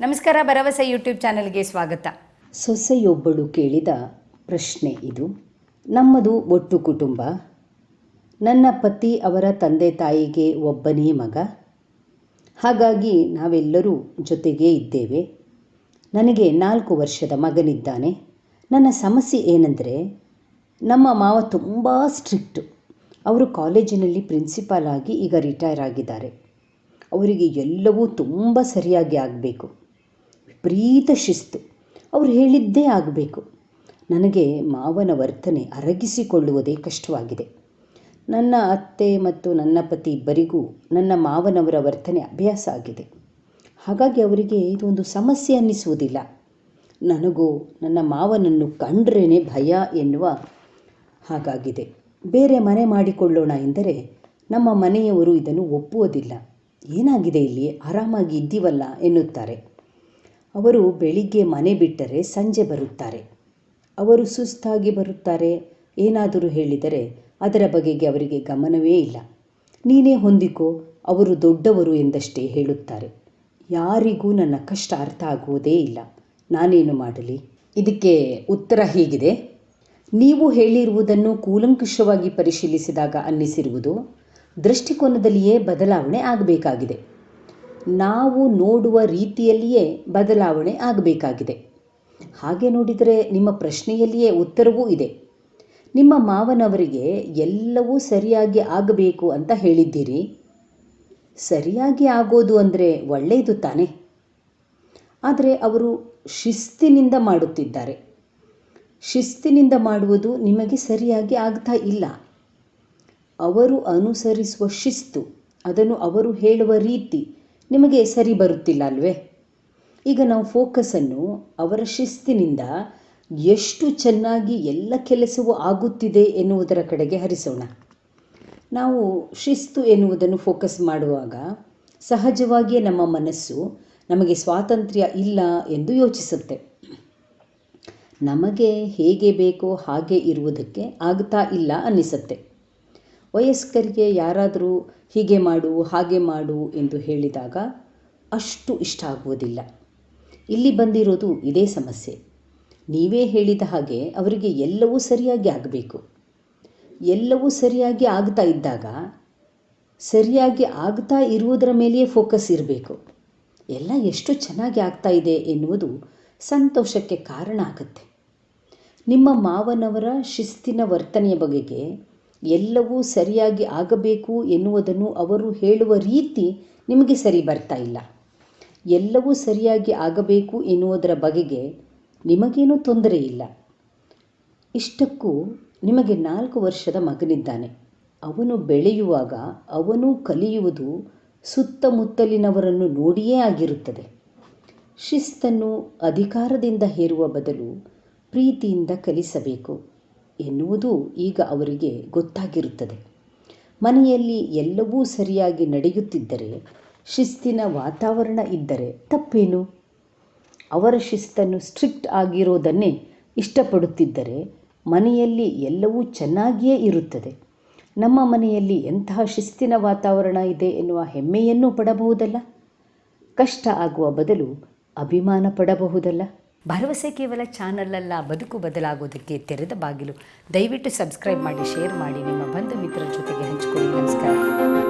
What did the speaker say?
ನಮಸ್ಕಾರ, ಭರವಸೆ ಯೂಟ್ಯೂಬ್ ಚಾನೆಲ್ಗೆ ಸ್ವಾಗತ. ಸೊಸೆಯೊಬ್ಬಳು ಕೇಳಿದ ಪ್ರಶ್ನೆ ಇದು. ನಮ್ಮದು ಒಟ್ಟು ಕುಟುಂಬ. ನನ್ನ ಪತಿ ಅವರ ತಂದೆ ತಾಯಿಗೆ ಒಬ್ಬನೇ ಮಗ. ಹಾಗಾಗಿ ನಾವೆಲ್ಲರೂ ಜೊತೆಗೇ ಇದ್ದೇವೆ. ನನಗೆ ನಾಲ್ಕು ವರ್ಷದ ಮಗನಿದ್ದಾನೆ. ನನ್ನ ಸಮಸ್ಯೆ ಏನೆಂದರೆ, ನಮ್ಮ ಮಾವ ತುಂಬ ಸ್ಟ್ರಿಕ್ಟು. ಅವರು ಕಾಲೇಜಿನಲ್ಲಿ ಪ್ರಿನ್ಸಿಪಾಲ್ ಆಗಿ ಈಗ ರಿಟೈರ್ ಆಗಿದ್ದಾರೆ. ಅವರಿಗೆ ಎಲ್ಲವೂ ತುಂಬ ಸರಿಯಾಗಿ ಆಗಬೇಕು. ವಿಪರೀತ ಶಿಸ್ತು. ಅವರು ಹೇಳಿದ್ದೇ ಆಗಬೇಕು. ನನಗೆ ಮಾವನ ವರ್ತನೆ ಅರಗಿಸಿಕೊಳ್ಳುವುದೇ ಕಷ್ಟವಾಗಿದೆ. ನನ್ನ ಅತ್ತೆ ಮತ್ತು ನನ್ನ ಪತಿ ಇಬ್ಬರಿಗೂ ನನ್ನ ಮಾವನವರ ವರ್ತನೆ ಅಭ್ಯಾಸ ಆಗಿದೆ. ಹಾಗಾಗಿ ಅವರಿಗೆ ಇದೊಂದು ಸಮಸ್ಯೆ ಅನ್ನಿಸುವುದಿಲ್ಲ. ನನಗೂ ನನ್ನ ಮಾವನನ್ನು ಕಂಡ್ರೇ ಭಯ ಎನ್ನುವ ಹಾಗಾಗಿದೆ. ಬೇರೆ ಮನೆ ಮಾಡಿಕೊಳ್ಳೋಣ ಎಂದರೆ ನಮ್ಮ ಮನೆಯವರು ಇದನ್ನು ಒಪ್ಪುವುದಿಲ್ಲ. ಏನಾಗಿದೆ ಇಲ್ಲಿ? ಆರಾಮಾಗಿ ಇದ್ದೀವಲ್ಲ ಎನ್ನುತ್ತಾರೆ. ಅವರು ಬೆಳಿಗ್ಗೆ ಮನೆ ಬಿಟ್ಟರೆ ಸಂಜೆ ಬರುತ್ತಾರೆ. ಅವರು ಸುಸ್ತಾಗಿ ಬರುತ್ತಾರೆ. ಏನಾದರೂ ಹೇಳಿದರೆ ಅದರ ಬಗೆಗೆ ಅವರಿಗೆ ಗಮನವೇ ಇಲ್ಲ. ನೀನೇ ಹೊಂದಿಕೋ, ಅವರು ದೊಡ್ಡವರು ಎಂದಷ್ಟೇ ಹೇಳುತ್ತಾರೆ. ಯಾರಿಗೂ ನನ್ನ ಕಷ್ಟ ಅರ್ಥ ಆಗುವುದೇ ಇಲ್ಲ. ನಾನೇನು ಮಾಡಲಿ? ಇದಕ್ಕೆ ಉತ್ತರ ಹೀಗಿದೆ. ನೀವು ಹೇಳಿರುವುದನ್ನು ಕೂಲಂಕುಷವಾಗಿ ಪರಿಶೀಲಿಸಿದಾಗ ಅನ್ನಿಸಿರುವುದು ದೃಷ್ಟಿಕೋನದಲ್ಲಿಯೇ ಬದಲಾವಣೆ ಆಗಬೇಕಾಗಿದೆ. ನಾವು ನೋಡುವ ರೀತಿಯಲ್ಲಿಯೇ ಬದಲಾವಣೆ ಆಗಬೇಕಾಗಿದೆ. ಹಾಗೆ ನೋಡಿದರೆ ನಿಮ್ಮ ಪ್ರಶ್ನೆಯಲ್ಲಿಯೇ ಉತ್ತರವೂ ಇದೆ. ನಿಮ್ಮ ಮಾವನವರಿಗೆ ಎಲ್ಲವೂ ಸರಿಯಾಗಿ ಆಗಬೇಕು ಅಂತ ಹೇಳಿದ್ದೀರಿ. ಸರಿಯಾಗಿ ಆಗೋದು ಅಂದರೆ ಒಳ್ಳೆಯದು ತಾನೇ. ಆದರೆ ಅವರು ಶಿಸ್ತಿನಿಂದ ಮಾಡುತ್ತಿದ್ದಾರೆ. ಶಿಸ್ತಿನಿಂದ ಮಾಡುವುದು ನಿಮಗೆ ಸರಿಯಾಗಿ ಆಗ್ತಾ ಇಲ್ಲ. ಅವರು ಅನುಸರಿಸುವ ಶಿಸ್ತು, ಅದನ್ನು ಅವರು ಹೇಳುವ ರೀತಿ ನಿಮಗೆ ಸರಿ ಬರುತ್ತಿಲ್ಲ ಅಲ್ವೇ ಈಗ ನಾವು ಫೋಕಸನ್ನು ಅವರ ಶಿಸ್ತಿನಿಂದ ಎಷ್ಟು ಚೆನ್ನಾಗಿ ಎಲ್ಲ ಕೆಲಸವೂ ಆಗುತ್ತಿದೆ ಎನ್ನುವುದರ ಕಡೆಗೆ ಹರಿಸೋಣ. ನಾವು ಶಿಸ್ತು ಎನ್ನುವುದನ್ನು ಫೋಕಸ್ ಮಾಡುವಾಗ ಸಹಜವಾಗಿಯೇ ನಮ್ಮ ಮನಸ್ಸು ನಮಗೆ ಸ್ವಾತಂತ್ರ್ಯ ಇಲ್ಲ ಎಂದು ಯೋಚಿಸುತ್ತೆ. ನಮಗೆ ಹೇಗೆ ಬೇಕೋ ಹಾಗೆ ಇರುವುದಕ್ಕೆ ಆಗ್ತಾ ಇಲ್ಲ ಅನ್ನಿಸುತ್ತೆ. ವಯಸ್ಕರಿಗೆ ಯಾರಾದರೂ ಹೀಗೆ ಮಾಡು, ಹಾಗೆ ಮಾಡು ಎಂದು ಹೇಳಿದಾಗ ಅಷ್ಟು ಇಷ್ಟ ಆಗುವುದಿಲ್ಲ. ಇಲ್ಲಿ ಬಂದಿರೋದು ಇದೇ ಸಮಸ್ಯೆ. ನೀವೇ ಹೇಳಿದ ಹಾಗೆ ಅವರಿಗೆ ಎಲ್ಲವೂ ಸರಿಯಾಗಿ ಆಗಬೇಕು. ಎಲ್ಲವೂ ಸರಿಯಾಗಿ ಆಗ್ತಾ ಇದ್ದಾಗ ಸರಿಯಾಗಿ ಆಗ್ತಾ ಇರುವುದರ ಮೇಲೆಯೇ ಫೋಕಸ್ ಇರಬೇಕು. ಎಲ್ಲ ಎಷ್ಟು ಚೆನ್ನಾಗಿ ಆಗ್ತಾ ಇದೆ ಎನ್ನುವುದು ಸಂತೋಷಕ್ಕೆ ಕಾರಣ ಆಗುತ್ತೆ. ನಿಮ್ಮ ಮಾವನವರ ಶಿಸ್ತಿನ ವರ್ತನೆಯ ಬಗೆಗೆ ಎಲ್ಲವೂ ಸರಿಯಾಗಿ ಆಗಬೇಕು ಎನ್ನುವುದನ್ನು ಅವರು ಹೇಳುವ ರೀತಿ ನಿಮಗೆ ಸರಿ ಬರ್ತಾ ಇಲ್ಲ. ಎಲ್ಲವೂ ಸರಿಯಾಗಿ ಆಗಬೇಕು ಎನ್ನುವುದರ ಬಗೆಗೆ ನಿಮಗೇನೂ ತೊಂದರೆ ಇಲ್ಲ. ಇಷ್ಟಕ್ಕೂ ನಿಮಗೆ ನಾಲ್ಕು ವರ್ಷದ ಮಗನಿದ್ದಾನೆ. ಅವನು ಬೆಳೆಯುವಾಗ ಅವನು ಕಲಿಯುವುದು ಸುತ್ತಮುತ್ತಲಿನವರನ್ನು ನೋಡಿಯೇ ಆಗಿರುತ್ತದೆ. ಶಿಸ್ತನ್ನು ಅಧಿಕಾರದಿಂದ ಹೇರುವ ಬದಲು ಪ್ರೀತಿಯಿಂದ ಕಲಿಸಬೇಕು. ಎನ್ನುವುದು ಈಗ ಅವರಿಗೆ ಗೊತ್ತಾಗಿರುತ್ತದೆ. ಮನೆಯಲ್ಲಿ ಎಲ್ಲವೂ ಸರಿಯಾಗಿ ನಡೆಯುತ್ತಿದ್ದರೆ, ಶಿಸ್ತಿನ ವಾತಾವರಣ ಇದ್ದರೆ ತಪ್ಪೇನು? ಅವರ ಶಿಸ್ತನ್ನು ಸ್ಟ್ರಿಕ್ಟ್ ಆಗಿರೋದನ್ನೇ ಇಷ್ಟಪಡುತ್ತಿದ್ದರೆ, ಮನೆಯಲ್ಲಿ ಎಲ್ಲವೂ ಚೆನ್ನಾಗಿಯೇ ಇರುತ್ತದೆ. ನಮ್ಮ ಮನೆಯಲ್ಲಿ ಎಂತಹ ಶಿಸ್ತಿನ ವಾತಾವರಣ ಇದೆ ಎನ್ನುವ ಹೆಮ್ಮೆಯನ್ನು ಪಡಬಹುದಲ್ಲ? ಕಷ್ಟ ಆಗುವ ಬದಲು ಅಭಿಮಾನ ಪಡಬಹುದಲ್ಲ? ಭರವಸೆ ಕೇವಲ ಚಾನಲಲ್ಲ, ಬದುಕು ಬದಲಾಗೋದಕ್ಕೆ ತೆರೆದ ಬಾಗಿಲು. ದಯವಿಟ್ಟು ಸಬ್ಸ್ಕ್ರೈಬ್ ಮಾಡಿ, ಶೇರ್ ಮಾಡಿ, ನಿಮ್ಮ ಬಂಧು ಮಿತ್ರರ ಜೊತೆಗೆ ಹಂಚಿಕೊಳ್ಳಿ. ನಮಸ್ಕಾರ.